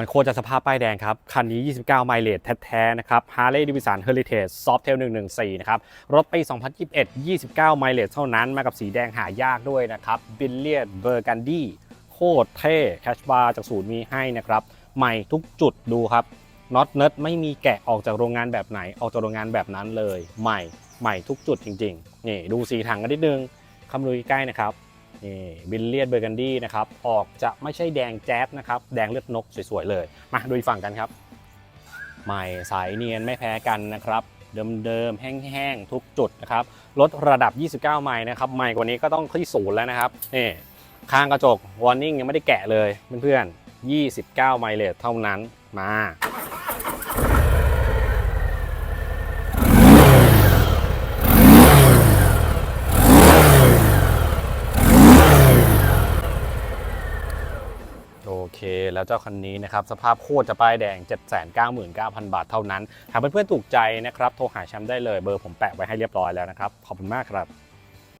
มันโคตรจะสภาพป้ายแดงครับ คันนี้ 29 ไมล์เลทแท้ๆนะครับ Harley Davidson Heritage Softail 114 นะครับ รถปี 2021 29 ไมล์เลทเท่านั้น มากับสีแดงหายากด้วยนะครับ b i l l i a r d Burgundy โคตรเท่แคชบาร์จากศูนย์มีให้นะครับ ใหม่ทุกจุดดูครับน็อตเนิร์ดไม่มีแกะออกจากโรงงานแบบไหน ออกจากโรงงานแบบนั้นเลย ใหม่ ใหม่ทุกจุดจริง ๆ นี่ดูสีถังกันนิดนึงคำดูใกล้นะครับ นี่บิลเลียดเบอร์กันดี้นะครับ ออกจะไม่ใช่แดงแจ๊ดนะครับ แดงเลือดนกสวยๆเลย มาดูอีกฝั่งกันครับ ใหม่สายเนียนไม่แพ้กันนะครับ เดิมๆ แห้งๆ ทุกจุดนะครับรถระดับ 29 ไมล์นะครับใหม่กว่านี้ก็ต้องที่ศูนย์แล้วนะครับนี่ข้างกระจกวอร์นิ่งยังไม่ได้แกะเลยเพื่อนๆ29 ไมล์เลทเท่านั้นมา เคแล้วเจ้าคันนี้นะครับสภาพโคตรจะป้ายแดง 799,000 บาทเท่านั้นหากเพื่อนๆถูกใจนะครับโทรหาแชมป์ได้เลยเบอร์ผมแปะไว้ให้เรียบร้อยแล้วนะครับขอบคุณมากครับ